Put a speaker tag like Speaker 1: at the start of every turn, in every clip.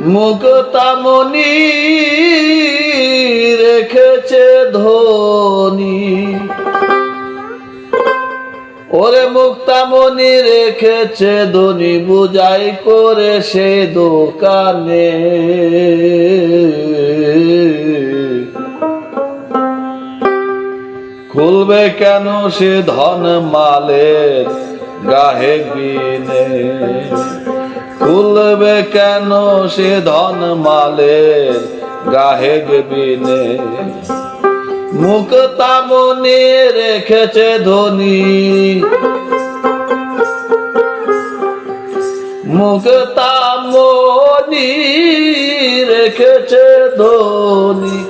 Speaker 1: মুক্তামণি রেখেছে ধনী। ওরে মুক্তামণি রেখেছে ধনী, বুঝাই করে সে দোকানে। খুলবে কেন সে ধন মালের গাহে বিনে? খুলবে কেন সে ধন মালের গাহে গেবিনে। বিনে মুক্তামণি রেখেছে ধনী। মুক্তামণি রেখেছে ধনী।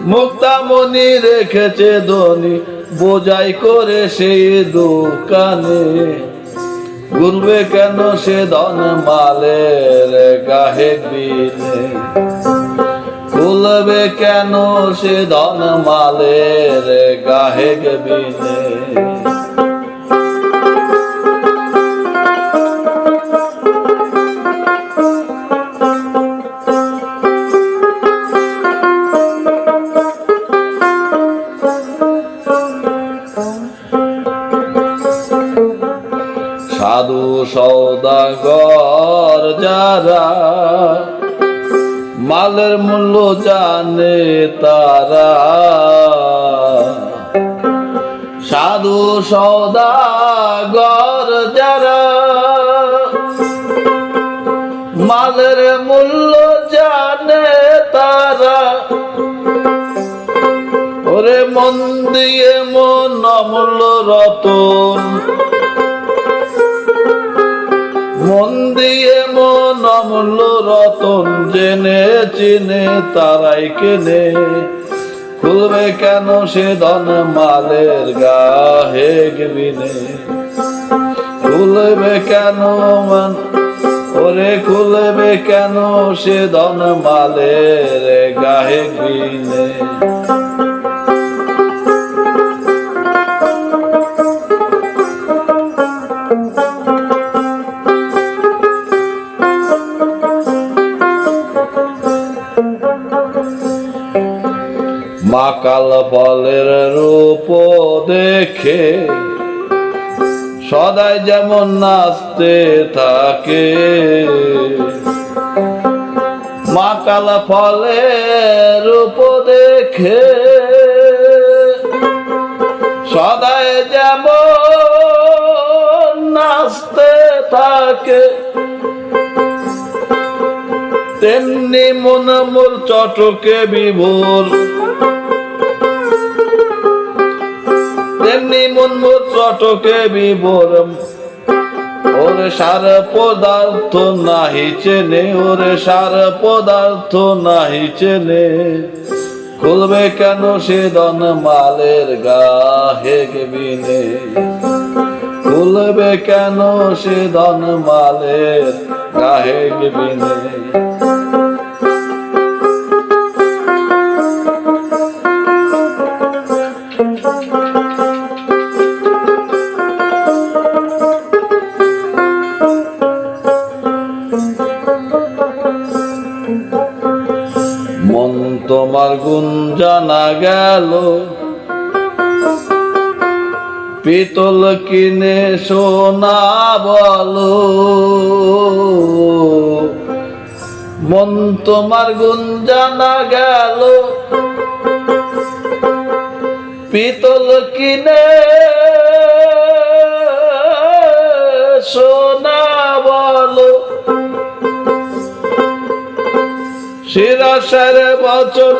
Speaker 1: মুক্তামণি রেখেছে ধনী। বোঝাই করে সেই দোকানে। গুনবে কেন সে ধন মালের গাহে বিনে খুলবে কেন সে ধন মালের গাহে বিনে সৌদাগর যারা মালের মূল্য জানে তারা। সাধু সৌদাগর যারা মালের মূল্য জানে তারা। ওরে মন দিয়ে মন অমূল্য রতন। মন দিয়ে মন অমূল্য রতন জেনে, চিনে, তারাই কেনে। খুলবে কেন সে ধন মালের গাহে গিবিনে খুলবে কেন মান, ওরে খুলবে কেন সে ধন মালের গাহে গিনে মাকাল বলের রূপ দেখে, সদাই যেমন নাচতে থাকে। মাকাল ফলের রূপ দেখে, সদাই যেমন নাচতে থাকে। তেমনি মন মোর চটকে বিভোর তেমনি মন চটকে বিভোর ওরে সার পদার্থ নাহি চেনে, ওরে সার পদার্থ নাহি চেনে। খুলবে কেন সে দন মালের গাহে বিনে খুলবে কেন সে দন মালের গাহে বিনে মন তোমার গুণ জানা গেল। পিতল কিনে সোনা বলো। মন তোমার গুণ জানা গেল। পিতল কিনে সোনা বলো। শিরাসের বচন,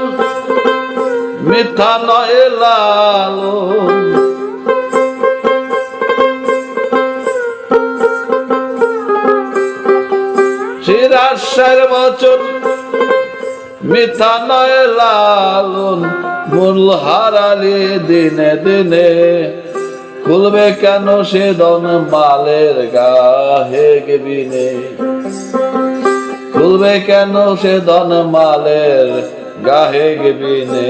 Speaker 1: মিথ্যা নয় লালো শিরাসের বচন, মিথ্যা নয় লালন। মূল হারালি দিনে দিনে, খুলবে কেন সে দন মালের গাহে গেবিনে? তুলবে কেন সে ধনমালের গাহে গেবিনে?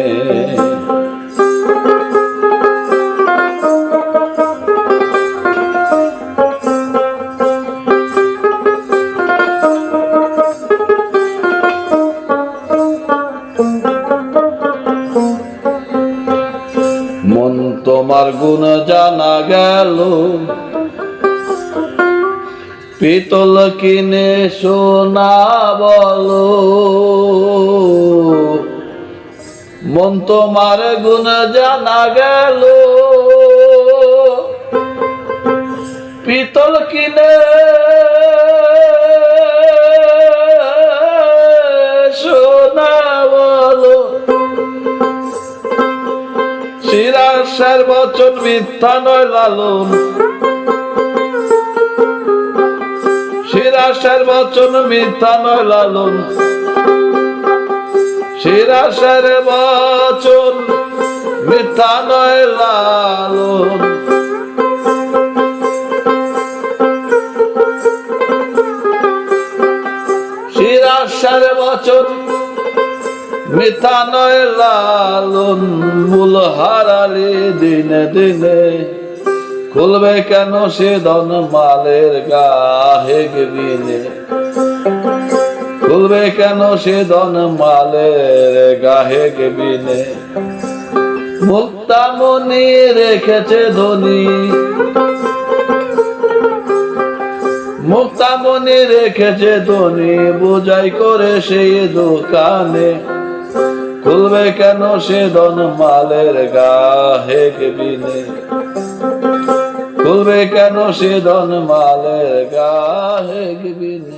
Speaker 1: তোমার গুণ জানা গেল। পিতল কিনে সোনা বলো। মন তোমার গুণ জানা গেল। পিতল কিনে সোনা বলো। শিরাশের বচন মিথ্যা নয় লালন। শিরাশের বচন মিথ্যা নয় লালন। শিরাশের বচন মিথ্যা নয় লালন। শিরাশের বচন মিথ্যা নয় লালন। মূল হারালি দিনে দিনে খুলবে কেন সে ধন মালের গাহে বিনে খুলবে কেন সে ধন মালের গাহে বিনে মুক্তামণি রেখেছে ধনী। মুক্তামণি রেখেছে ধনী, বোঝাই করে সেই দোকানে। খুলবে কেন সে ধন মালের গাহে বিনে খুলবে কেন সে ধন মালের বিনে